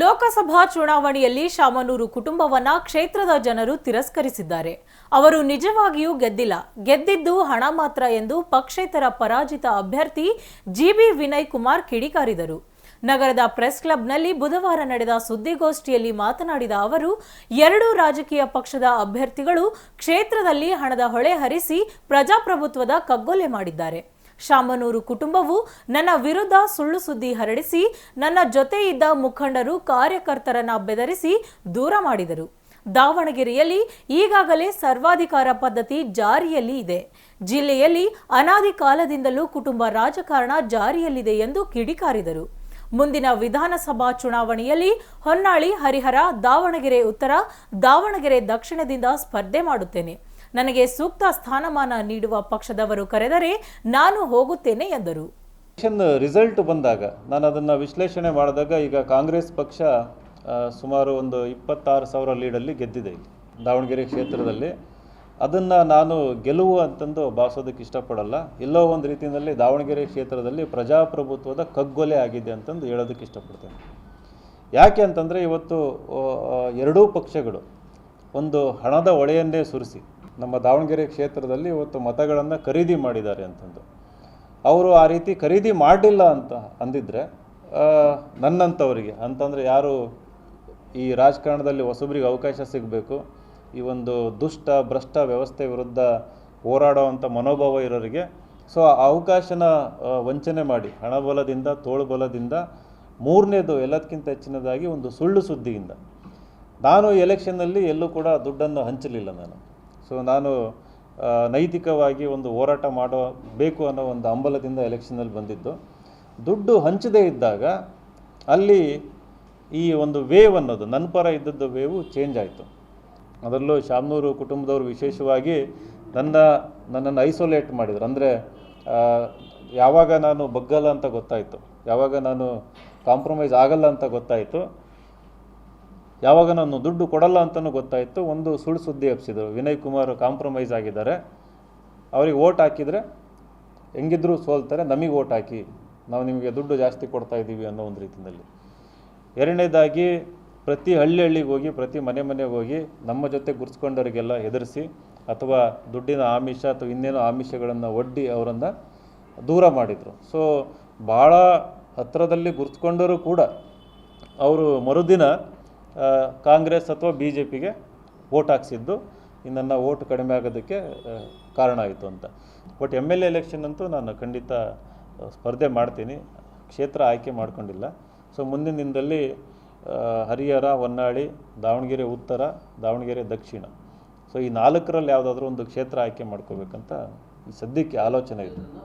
ಲೋಕಸಭಾ ಚುನಾವಣೆಯಲ್ಲಿ ಶಾಮನೂರು ಕುಟುಂಬವನ್ನ ಕ್ಷೇತ್ರದ ಜನರು ತಿರಸ್ಕರಿಸಿದ್ದಾರೆ. ಅವರು ನಿಜವಾಗಿಯೂ ಗೆದ್ದಿಲ್ಲ. ಗೆದ್ದಿದ್ದು ಹಣ ಮಾತ್ರ ಎಂದು ಪಕ್ಷೇತರ ಪರಾಜಿತ ಅಭ್ಯರ್ಥಿ ಜಿಬಿ ವಿನಯ್ ಕುಮಾರ್ ಕಿಡಿಕಾರಿದರು. ನಗರದ ಪ್ರೆಸ್ ಕ್ಲಬ್ನಲ್ಲಿ ಬುಧವಾರ ನಡೆದ ಸುದ್ದಿಗೋಷ್ಠಿಯಲ್ಲಿ ಮಾತನಾಡಿದ ಅವರು, ಎರಡೂ ರಾಜಕೀಯ ಪಕ್ಷದ ಅಭ್ಯರ್ಥಿಗಳು ಕ್ಷೇತ್ರದಲ್ಲಿ ಹಣದ ಹೊಳೆ ಹರಿಸಿ ಪ್ರಜಾಪ್ರಭುತ್ವದ ಕಗ್ಗೊಲೆ ಮಾಡಿದ್ದಾರೆ. ಶಾಮನೂರು ಕುಟುಂಬವು ನನ್ನ ವಿರುದ್ಧ ಸುಳ್ಳು ಸುದ್ದಿ ಹರಡಿಸಿ, ನನ್ನ ಜೊತೆ ಇದ್ದ ಮುಖಂಡರು ಕಾರ್ಯಕರ್ತರನ್ನ ಬೆದರಿಸಿ ದೂರ ಮಾಡಿದರು. ದಾವಣಗೆರೆಯಲ್ಲಿ ಈಗಾಗಲೇ ಸರ್ವಾಧಿಕಾರ ಪದ್ಧತಿ ಜಾರಿಯಲ್ಲಿ ಇದೆ. ಜಿಲ್ಲೆಯಲ್ಲಿ ಅನಾದಿ ಕಾಲದಿಂದಲೂ ಕುಟುಂಬ ರಾಜಕಾರಣ ಜಾರಿಯಲ್ಲಿದೆ ಎಂದು ಕಿಡಿಕಾರಿದರು. ಮುಂದಿನ ವಿಧಾನಸಭಾ ಚುನಾವಣೆಯಲ್ಲಿ ಹೊನ್ನಾಳಿ, ಹರಿಹರ, ದಾವಣಗೆರೆ ಉತ್ತರ, ದಾವಣಗೆರೆ ದಕ್ಷಿಣದಿಂದ ಸ್ಪರ್ಧೆ ಮಾಡುತ್ತೇನೆ. ನನಗೆ ಸೂಕ್ತ ಸ್ಥಾನಮಾನ ನೀಡುವ ಪಕ್ಷದವರು ಕರೆದರೆ ನಾನು ಹೋಗುತ್ತೇನೆ ಎಂದರು. ರಿಸಲ್ಟ್ ಬಂದಾಗ, ನಾನು ಅದನ್ನು ವಿಶ್ಲೇಷಣೆ ಮಾಡಿದಾಗ ಈಗ ಕಾಂಗ್ರೆಸ್ ಪಕ್ಷ ಸುಮಾರು ಒಂದು ಇಪ್ಪತ್ತಾರು ಸಾವಿರ ಲೀಡಲ್ಲಿ ಗೆದ್ದಿದೆ ದಾವಣಗೆರೆ ಕ್ಷೇತ್ರದಲ್ಲಿ. ಅದನ್ನು ನಾನು ಗೆಲುವು ಅಂತಂದು ಭಾವಿಸೋದಕ್ಕೆ ಇಷ್ಟಪಡಲ್ಲ. ಎಲ್ಲೋ ಒಂದು ರೀತಿಯಲ್ಲಿ ದಾವಣಗೆರೆ ಕ್ಷೇತ್ರದಲ್ಲಿ ಪ್ರಜಾಪ್ರಭುತ್ವದ ಕಗ್ಗೊಲೆ ಆಗಿದೆ ಅಂತಂದು ಹೇಳೋದಕ್ಕೆ ಇಷ್ಟಪಡ್ತೇನೆ. ಯಾಕೆ ಅಂತಂದರೆ ಇವತ್ತು ಎರಡೂ ಪಕ್ಷಗಳು ಒಂದು ಹಣದ ಹೊಳೆಯನ್ನೇ ಸುರಿಸಿ ನಮ್ಮ ದಾವಣಗೆರೆ ಕ್ಷೇತ್ರದಲ್ಲಿ ಇವತ್ತು ಮತಗಳನ್ನು ಖರೀದಿ ಮಾಡಿದ್ದಾರೆ ಅಂತಂದು. ಅವರು ಆ ರೀತಿ ಖರೀದಿ ಮಾಡಲಿಲ್ಲ ಅಂತ ಅಂದಿದ್ರೆ ನನ್ನಂಥವರಿಗೆ ಅಂತಂದರೆ ಯಾರು ಈ ರಾಜಕಾರಣದಲ್ಲಿ ಹೊಸಬ್ರಿಗೆ ಅವಕಾಶ ಸಿಗಬೇಕು, ಈ ಒಂದು ದುಷ್ಟ, ಭ್ರಷ್ಟ ವ್ಯವಸ್ಥೆ ವಿರುದ್ಧ ಹೋರಾಡುವಂಥ ಮನೋಭಾವ ಇರೋರಿಗೆ, ಸೊ ಆ ಅವಕಾಶನ ವಂಚನೆ ಮಾಡಿ ಹಣಬಲದಿಂದ ತೋಳುಬಲದಿಂದ ಮೂರನೇದು ಎಲ್ಲದಕ್ಕಿಂತ ಹೆಚ್ಚಿನದಾಗಿ ಒಂದು ಸುಳ್ಳು ಸುದ್ದಿಯಿಂದ. ನಾನು ಎಲೆಕ್ಷನ್ನಲ್ಲಿ ಎಲ್ಲೂ ಕೂಡ ದುಡ್ಡನ್ನು ಹಂಚಲಿಲ್ಲ ನಾನು. ಸೊ ನಾನು ನೈತಿಕವಾಗಿ ಒಂದು ಹೋರಾಟ ಮಾಡೋ ಬೇಕು ಅನ್ನೋ ಒಂದು ಹಂಬಲದಿಂದ ಎಲೆಕ್ಷನಲ್ಲಿ ಬಂದಿದ್ದು. ದುಡ್ಡು ಹಂಚದೇ ಇದ್ದಾಗ ಅಲ್ಲಿ ಈ ಒಂದು ವೇವ್ ಅನ್ನೋದು, ನನ್ನ ಪರ ಇದ್ದದ್ದು ವೇವು ಚೇಂಜ್ ಆಯಿತು. ಅದರಲ್ಲೂ ಶಾಮ್ನೂರು ಕುಟುಂಬದವರು ವಿಶೇಷವಾಗಿ ನನ್ನ, ನನ್ನನ್ನು ಐಸೋಲೇಟ್ ಮಾಡಿದರು. ಅಂದರೆ ಯಾವಾಗ ನಾನು ಬಗ್ಗಲ್ಲ ಅಂತ ಗೊತ್ತಾಯಿತು. ಯಾವಾಗ ನಾನು ಕಾಂಪ್ರಮೈಸ್ ಆಗಲ್ಲ ಅಂತ ಗೊತ್ತಾಯಿತು. ಯಾವಾಗ ನಾನು ದುಡ್ಡು ಕೊಡಲ್ಲ ಅಂತಲೂ ಗೊತ್ತಾಯಿತು. ಒಂದು ಸುಳ್ಳು ಸುದ್ದಿ ಹಬ್ಸಿದ್ರು. ವಿನಯ್ ಕುಮಾರ್ ಕಾಂಪ್ರಮೈಸ್ ಆಗಿದ್ದಾರೆ. ಅವ್ರಿಗೆ ಓಟ್ ಹಾಕಿದರೆ ಹೆಂಗಿದ್ರೂ ಸೋಲ್ತಾರೆ. ನಮಗೆ ಓಟ್ ಹಾಕಿ. ನಾವು ನಿಮಗೆ ದುಡ್ಡು ಜಾಸ್ತಿ ಕೊಡ್ತಾ ಇದ್ದೀವಿ ಅನ್ನೋ ಒಂದು ರೀತಿಯಲ್ಲಿ. ಎರಡನೇದಾಗಿ ಪ್ರತಿ ಹಳ್ಳಿ ಹಳ್ಳಿಗೆ ಹೋಗಿ, ಪ್ರತಿ ಮನೆ ಮನೆಗೆ ಹೋಗಿ ನಮ್ಮ ಜೊತೆ ಗುರ್ಸ್ಕೊಂಡವರಿಗೆಲ್ಲ ಹೆದರಿಸಿ ಅಥವಾ ದುಡ್ಡಿನ ಆಮಿಷ ಅಥವಾ ಇನ್ನೇನೋ ಆಮಿಷಗಳನ್ನು ಒಡ್ಡಿ ಅವರನ್ನು ದೂರ ಮಾಡಿದರು. ಸೊ ಭಾಳ ಹತ್ತಿರದಲ್ಲಿ ಗುರ್ಸ್ಕೊಂಡವರು ಕೂಡ ಅವರು ಮರುದಿನ ಕಾಂಗ್ರೆಸ್ ಅಥವಾ ಬಿ ಜೆ ಪಿಗೆ ವೋಟ್ ಹಾಕ್ಸಿದ್ದು ನನ್ನ ಓಟ್ ಕಡಿಮೆ ಆಗೋದಕ್ಕೆ ಕಾರಣ ಆಯಿತು ಅಂತ. But M L A election ಅಂತೂ ನಾನು ಖಂಡಿತ ಸ್ಪರ್ಧೆ ಮಾಡ್ತೀನಿ. ಕ್ಷೇತ್ರ ಆಯ್ಕೆ ಮಾಡ್ಕೊಂಡಿಲ್ಲ. ಸೊ, ಮುಂದಿನ ದಿನದಲ್ಲಿ ಹರಿಹರ, ಹೊನ್ನಾಳಿ, ದಾವಣಗೆರೆ ಉತ್ತರ, ದಾವಣಗೆರೆ ದಕ್ಷಿಣ. ಸೊ, ಈ ನಾಲ್ಕರಲ್ಲಿ ಯಾವುದಾದ್ರೂ ಒಂದು ಕ್ಷೇತ್ರ ಆಯ್ಕೆ ಮಾಡ್ಕೋಬೇಕಂತ ಸದ್ಯಕ್ಕೆ ಆಲೋಚನೆ ಇದೆ.